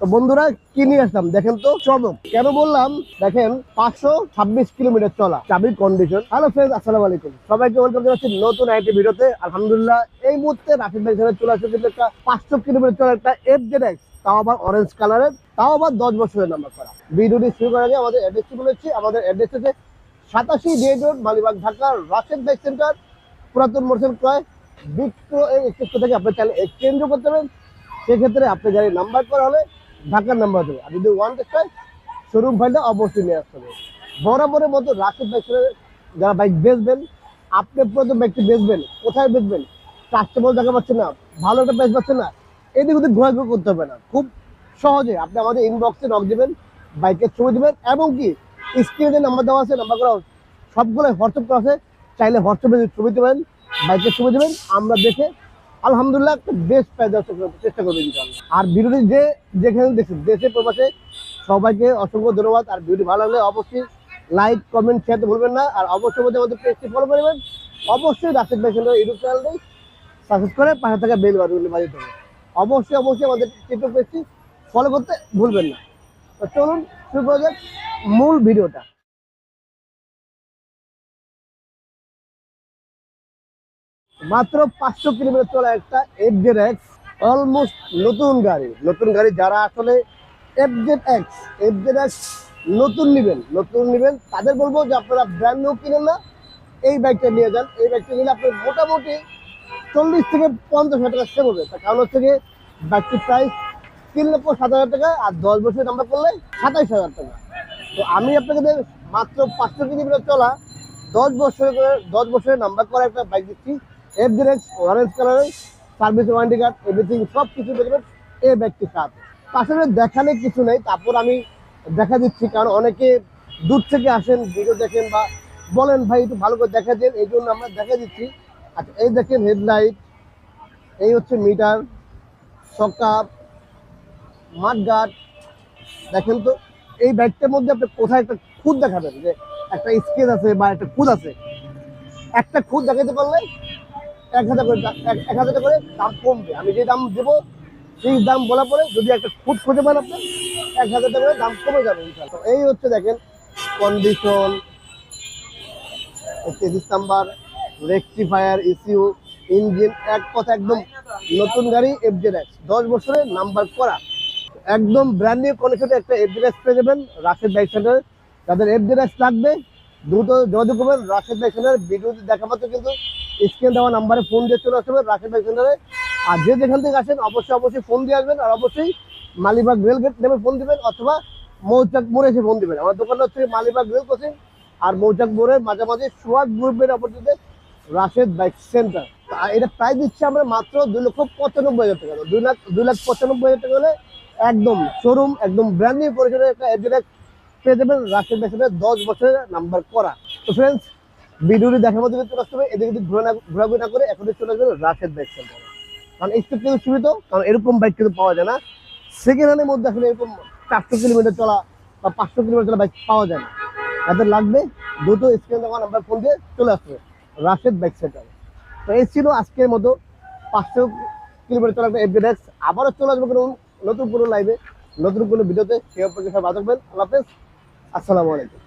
তো বন্ধুরা, কি নিয়ে আসলাম? দেখেন তো চমক কেন বললাম, দেখেন, পাঁচশো ছাব্বিশ কিলোমিটার চলা, চাবির কন্ডিশন হ্যালো ফ্রেন্ড আসসালামু আলাইকুম। সবাইকে ওয়েলকাম জানাচ্ছি নতুন আইটি ভিডিওতে। আলহামদুলিল্লাহ, এই মুহূর্তে রাফিদ ভাই সাহেব চলে আসছে, কিন্তু একটা পাঁচশো কিলোমিটার চলা একটা এফ জেড এক্স তাও আবার অরেঞ্জ কালারের তাও আবার দশ বছরের নাম্বার করা। ভিডিওটি শুরু করার আগে আমাদের অ্যাড্রেসটি বলেছি? আমাদের অ্যাড্রেস হচ্ছে সাতাশি day road, Malibagh, Dhaka, Rashed bike centre পুরাতন মোটর ক্রয় বিক্রো এই এক্সচেঞ্জ থেকে আপনি চাইলে এক্সচেঞ্জও করতে পারেন। সেক্ষেত্রে আপনি গাড়ির নাম্বার করা হলে ঢাকার নাম্বার দেবে। আর যদি ওয়ান হয় শোরুম ফাইলটা অবশ্যই নিয়ে আসতে হবে। বরাবরের মতো রাশেদ বাইক যারা বাইক বেচবেন, আপনি প্রথম বাইকটি বেচবেন, কোথায় বেচবেন কাস্টমার দেখা পাচ্ছে না, ভালো একটা প্রাইস পাচ্ছেন না, এদিক ওদিক ঘোরাঘুরি করতে হবে না। খুব সহজে আপনি আমাদের ইনবক্সে নক দেবেন বাইকের ছবি দেবেন, এবং কি স্ক্রিনে যে নাম্বার দেওয়া আছে নাম্বার করা সবগুলো হোয়াটসঅ্যাপ করা আছে, চাইলে হোয়াটসঅ্যাপে ছবি দেবেন বাইকের ছবি দেবেন, আমরা দেখে আলহামদুলিল্লাহ, একটা বেস্ট চেষ্টা- করব। আর ভিডিওটি যে, যেখানে দেখছেন দেশে প্রবাসে সবাইকে অসংখ্য ধন্যবাদ। আর ভিডিও ভালো লাগলে অবশ্যই লাইক, কমেন্ট শেয়ার তো ভুলবেন না। আর অবশ্যই মধ্যে আমাদের পেজটি ফলো করবেন অবশ্যই রাশেদ ভাই সেন্টার ইউটিউব চ্যানেলটি সাবস্ক্রাইব করে পাশে থাকা বেল বাটনটি বাজিয়ে দেবেন। অবশ্যই অবশ্যই আমাদের টিকটক পেজটি ফলো করতে ভুলবেন না। তো চলুন, শুরু মূল ভিডিওটা। মাত্র পাঁচশো কিলোমিটার চলা একটা এফ জেড এক্স অলমোস্ট নতুন গাড়ি। নতুন গাড়ি যারা আসলে F Z X F Z X নতুন নেবেন নতুন নেবেন, তাদের বলব যে আপনারা ব্র্যান্ড নিউ কিনেন না। এই বাইকটা নিয়ে যান। এই বাইকটা নিলে আপনি মোটামুটি চল্লিশ থেকে পঞ্চাশ হাজার টাকা সেভ হবে। তার কারণ হচ্ছে বাইকটির প্রাইস তিন লক্ষ সাত হাজার টাকা আর দশ বছরের নাম্বার করলে সাতাইশ হাজার টাকা। তো আমি আপনাকে মাত্র পাঁচশো কিলোমিটার চলা, দশ বছরের দশ বছরের নাম্বার করা একটা বাইক দিচ্ছি এফ ডিরেক্স অরেঞ্জ কালারের সার্ভিস ওয়ারেন্টি কার্ড এভরিথিং সব কিছু পেয়ে এই ব্যাগটির সাথে। আসলে দেখালে কিছু নেই, তারপর আমি দেখা দিচ্ছি, কারণ অনেকে দূর থেকে আসেন, ভিডিও দেখেন বা বলেন, ভাই, একটু ভালো করে দেখা দেন। এই জন্য আমরা দেখা দিচ্ছি। আচ্ছা এই দেখেন হেডলাইট, এই হচ্ছে মিটার, সকাপ মাঠগার্ড দেখেন তো, এই ব্যাগটার মধ্যে আপনি কোথায় একটা খুদ দেখাবেন? যে একটা স্কেচ আছে বা একটা খুদ আছে। একটা খুদ দেখাতে পারলে এক হাজার করে এক হাজার করে দাম কমবে। আমি যে দাম দেবো, সেই দাম বলার পরে যদি একটা খুদ খুঁজে পান আপনি, এক হাজার টাকা করে দাম কমে যাবে এই হচ্ছে দেখেন কন্ডিশন তেত্রিশ নাম্বার রেকটিফায়ার ইসিউ ইঞ্জিন এক কথা একদম নতুন গাড়ি এফজেড এক্স দশ বছরের নাম্বার করা। একদম ব্র্যান্ড নিউ কন্ডিশনে একটা এফজেড এক্স পেয়ে যাবেন রাশেদ বাইক সেন্টার। যাদের এফজেড এক্স লাগবে দ্রুত যোগাযোগ করবেন রাশেদ বাইক সেন্টার ভিডিও দেখা মাত্র কিন্তু স্ক্রিন দেওয়া নাম্বারে ফোন দিয়ে চলে আসবে রাশেদ বাইক সেন্টারে আর যে যেখান থেকে আসেন, অবশ্যই অবশ্যই ফোন দিয়ে আসবেন আর অবশ্যই মালিবাগ রেল গেট নেমে ফোন দিবেন অথবা মৌচাক মোড়ে এসে ফোন দিবেন। আমার দোকানটা হচ্ছে মালিবাগ রেল ক্রসিং আর মৌচাক মোড়ের মাঝামাঝি সোয়াগ গ্রুপের অপরটিতে রাশেদ বাইক সেন্টার এটা প্রাইস দিচ্ছে আমরা মাত্র দুই লক্ষ পঁচানব্বই হাজার টাকা। দুই লাখ দুই লাখ পঁচানব্বই হাজার টাকা হলে একদম শোরুম একদম ব্র্যান্ড নিউ পরিসরের একটা পেয়ে বাইক দশ বছরের নাম্বার করা। তো ফ্রেন্ডস ভিডিওটি দেখার মধ্যে হবে এদিকে ঘোরাঘুরি না করে, এখনই চলে বাইক কারণ একটু কিন্তু সীমিত, কারণ এরকম বাইক কিন্তু পাওয়া যায় না। সেকেন্ড হ্যান্ডের মধ্যে আসলে এরকম চারশো কিলোমিটার চলা বা পাঁচশো কিলোমিটার চলা বাইক পাওয়া যায় না। যাদের লাগবে, দ্রুত স্ক্রিন দেওয়া নাম্বার ফোন দিয়ে চলে আসবে রাশেদ বাইক সেন্টার তো এই ছিল আজকের মতো পাঁচশো কিলোমিটার চলা একটা আবারও চলে আসবে কোনো নতুন কোনো লাইভে নতুন কোনো ভিডিওতে সে সব ভালো থাকবেন। আল্লাহ হাফেজ। আসসালামু আলাইকুম।